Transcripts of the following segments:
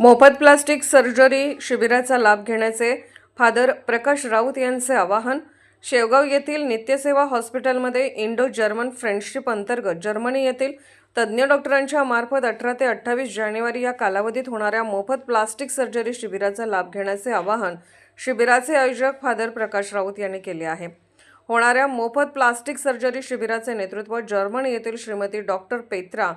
मोफत plastic surgery शिबिराचा लाभ घेण्याचे फादर प्रकाश राऊत यांचे आवाहन. शेवगाव येथील नित्यसेवा हॉस्पिटलमध्ये इंडो जर्मन फ्रेंडशिप अंतर्गत जर्मनी येथील तज्ज्ञ डॉक्टरांच्या मार्फत अठरा ते अठ्ठावीस जानेवारी या कालावधीत होणाऱ्या मोफत प्लास्टिक सर्जरी शिबिराचा लाभ घेण्याचे आवाहन शिबिराचे आयोजक फादर प्रकाश राऊत यांनी केले आहे. होणाऱ्या मोफत प्लास्टिक सर्जरी शिबिराचे नेतृत्व जर्मनी येथील श्रीमती डॉक्टर पेत्रा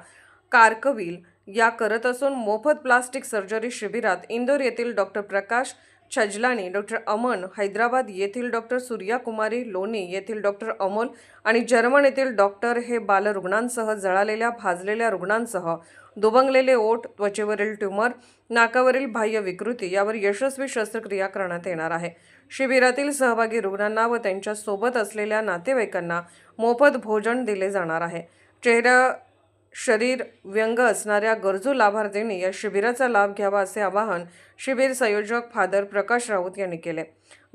कारकविल या करत असून मोफत प्लास्टिक सर्जरी शिबिरात इंदोर येथील डॉक्टर प्रकाश छजलानी डॉक्टर अमन हैदराबाद येथील डॉक्टर सूर्याकुमारी लोणी येथील डॉक्टर अमोल आणि जर्मन येथील डॉक्टर हे बालरुग्णांसह जळालेल्या भाजलेल्या रुग्णांसह दुबंगलेले ओठ त्वचेवरील ट्यूमर नाकावरील बाह्य विकृती यावर यशस्वी शस्त्रक्रिया करण्यात येणार आहे. शिबिरातील सहभागी रुग्णांना व त्यांच्यासोबत असलेल्या नातेवाईकांना मोफत भोजन दिले जाणार आहे. चेहऱ्या शरीर व्यंग असणाऱ्या गरजू लाभार्थींनी या शिबिराचा लाभ घ्यावा असे आवाहन शिबिर संयोजक फादर प्रकाश राऊत यांनी केले.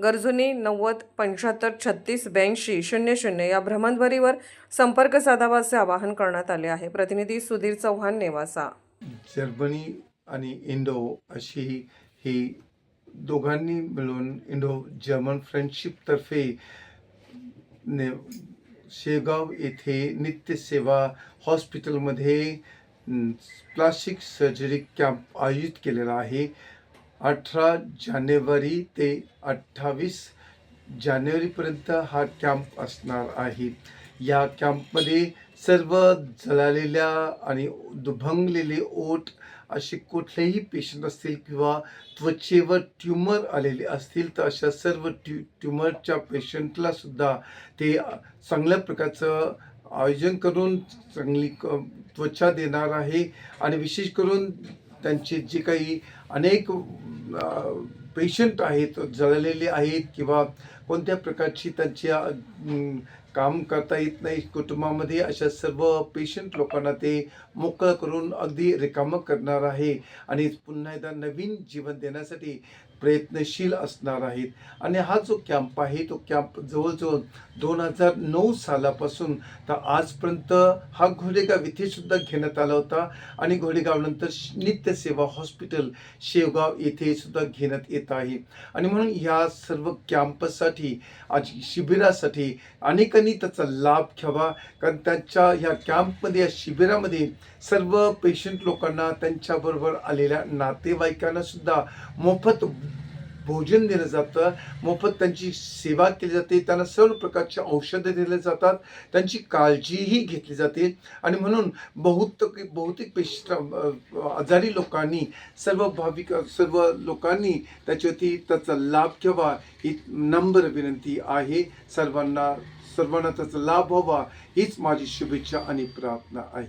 गरजूंनी नव्वद पंच्याहत्तर छत्तीस ब्याऐंशी शून्य शून्य या भ्रमणध्वरीवर संपर्क साधावा असे आवाहन करण्यात आले आहे. प्रतिनिधी सुधीर चव्हाण नेवासा. जर्मनी आणि इंडो अशी ही दोघांनी मिळून इंडो जर्मन फ्रेंडशिपतर्फे ने शेगाव येथे नित्यसेवा हॉस्पिटलमध्ये प्लास्टिक सर्जरी कॅम्प आयोजित केलेला आहे. अठरा जानेवारी ते अठ्ठावीस जानेवारीपर्यंत हा कॅम्प असणार आहे. या कॅम्पमध्ये सर्व जळालेल्या आणि दुभंगलेले ओठ असे कुठलेही पेशंट असतील किंवा त्वचेवर ट्यूमर आलेले असतील तर अशा सर्व ट्यू ट्यूमरच्या पेशंटला सुद्धा ते चांगल्या प्रकारचं आयोजन करून चांगली क त्वचा देणार आहे. आणि विशेष करून त्यांचे जे काही अनेक पेशंट आहेत जळलेले आहेत किंवा कोणत्या प्रकारची त्यांच्या काम करता येत नाही कुटुंबामध्ये अशा सर्व पेशंट लोकांना ते मोकळं करून अगदी रिकामं करणार आहे. आणि पुन्हा एकदा नवीन जीवन देण्यासाठी प्रयत्नशील असणार आहेत. आणि हा जो कॅम्प आहे तो कॅम्प जवळजवळ दोन हजार नऊ सालापासून तर आजपर्यंत हा घोडेगाव इथेसुद्धा घेण्यात आला होता. आणि घोडेगावनंतर श- नित्यसेवा हॉस्पिटल शेवगाव येथे सुद्धा घेण्यात येत आहे. आणि म्हणून ह्या सर्व कॅम्पसाठी आज शिबिरासाठी अनेकांनी त्याचा लाभ घ्यावा. कारण त्यांच्या ह्या कॅम्पमध्ये या शिबिरामध्ये सर्व पेशंट लोकांना त्यांच्याबरोबर आलेल्या नातेवाईकांनासुद्धा मोफत भोजन दिलं जातं मोफत त्यांची सेवा केली जाते त्यांना सर्व प्रकारची औषधं दिले जातात त्यांची काळजीही घेतली जाते. आणि म्हणून बहुतेक बहुतेक पेश आजारी लोकांनी सर्व भाविक सर्व लोकांनी त्याच्यावरती त्याचा लाभ घ्यावा ही नम्र विनंती आहे. सर्वांना सर्वांना त्याचा लाभ व्हावा हीच माझी शुभेच्छा आणि प्रार्थना आहे.